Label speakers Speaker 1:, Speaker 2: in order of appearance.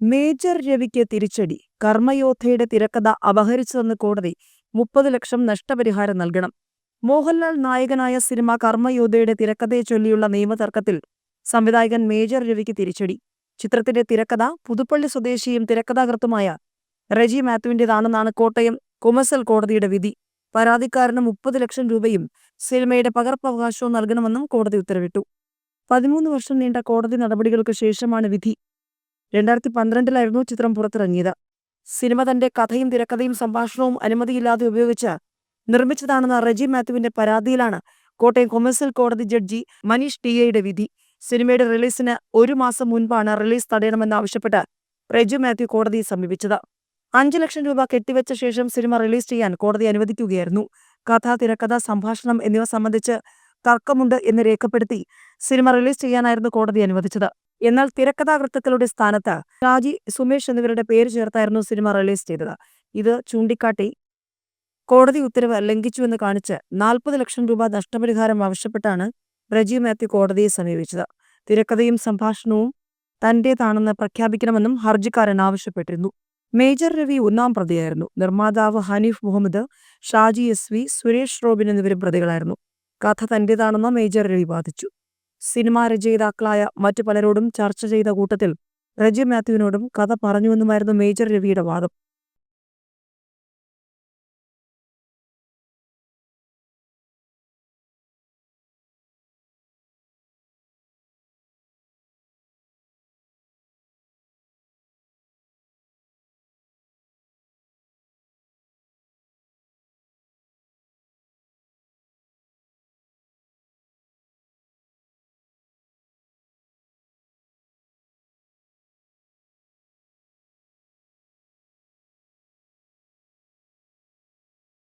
Speaker 1: Major രവിക്ക് തിരിച്ചടി. കർമ്മയോദ്ധയുടെ തിരക്കഥ അപഹരിച്ചതെന്ന് കോടതി മുപ്പത് ലക്ഷം നഷ്ടപരിഹാരം നൽകണം. മോഹൻലാൽ നായകനായ സിനിമ കർമ്മയോദ്ധയുടെ തിരക്കഥയെ ചൊല്ലിയുള്ള നിയമതർക്കത്തിൽ സംവിധായകൻ മേജർ രവിക്ക് തിരിച്ചടി. ചിത്രത്തിന്റെ തിരക്കഥ പുതുപ്പള്ളി സ്വദേശിയും തിരക്കഥാകൃത്തുമായ റെജി മാത്യുവിന്റേതാണെന്നാണ് കോട്ടയം കുമസൽ കോടതിയുടെ വിധി. പരാതിക്കാരന് മുപ്പത് ലക്ഷം രൂപയും സിനിമയുടെ പകർപ്പവകാശവും നൽകണമെന്നും കോടതി ഉത്തരവിട്ടു. പതിമൂന്ന് വർഷം നീണ്ട കോടതി നടപടികൾക്ക് ശേഷമാണ് വിധി. രണ്ടായിരത്തി പന്ത്രണ്ടിലായിരുന്നു ചിത്രം പുറത്തിറങ്ങിയത്. സിനിമ തന്റെ കഥയും തിരക്കഥയും സംഭാഷണവും അനുമതിയില്ലാതെ ഉപയോഗിച്ച് നിർമ്മിച്ചതാണെന്ന റെജി മാത്യുവിന്റെ പരാതിയിലാണ് കോട്ടയം കൊമേഴ്സ്യൽ കോടതി ജഡ്ജി മനീഷ് ടി എയുടെ വിധി. സിനിമയുടെ റിലീസിന് ഒരു മാസം മുൻപാണ് റിലീസ് തടയണമെന്നാവശ്യപ്പെട്ട് റെജു മാത്യു കോടതിയെ സമീപിച്ചത്. അഞ്ചു ലക്ഷം രൂപ കെട്ടിവെച്ച ശേഷം സിനിമ റിലീസ് ചെയ്യാൻ കോടതി അനുവദിക്കുകയായിരുന്നു. കഥ തിരക്കഥ സംഭാഷണം എന്നിവ സംബന്ധിച്ച് തർക്കമുണ്ട് എന്ന് രേഖപ്പെടുത്തി സിനിമ റിലീസ് ചെയ്യാനായിരുന്നു കോടതി അനുവദിച്ചത്. എന്നാൽ തിരക്കഥാകൃത്തുക്കളുടെ സ്ഥാനത്ത് രാജി സുമേഷ് എന്നിവരുടെ പേര് ചേർത്തായിരുന്നു സിനിമ റിലീസ് ചെയ്തത്. ഇത് ചൂണ്ടിക്കാട്ടി കോടതി ഉത്തരവ് ലംഘിച്ചുവെന്ന് കാണിച്ച് നാൽപ്പത് ലക്ഷം രൂപ നഷ്ടപരിഹാരം ആവശ്യപ്പെട്ടാണ് റജി മാത്യു കോടതിയെ സമീപിച്ചത്. തിരക്കഥയും സംഭാഷണവും തന്റേതാണെന്ന് പ്രഖ്യാപിക്കണമെന്നും ഹർജിക്കാരൻ ആവശ്യപ്പെട്ടിരുന്നു. മേജർ രവി ഒന്നാം പ്രതിയായിരുന്നു. നിർമ്മാതാവ് Hanif Muhammad Shaji S V Suresh Robin എന്നിവരും പ്രതികളായിരുന്നു. കഥ തന്റേതാണെന്ന് മേജർ രവി വാദിച്ചു. സിനിമാ രചയിതാക്കളായ മറ്റു പലരോടും ചർച്ച ചെയ്ത കൂട്ടത്തിൽ റജി മാത്യുവിനോടും കഥ പറഞ്ഞുവെന്നുമായിരുന്നു മേജർ രവിയുടെ വാദം.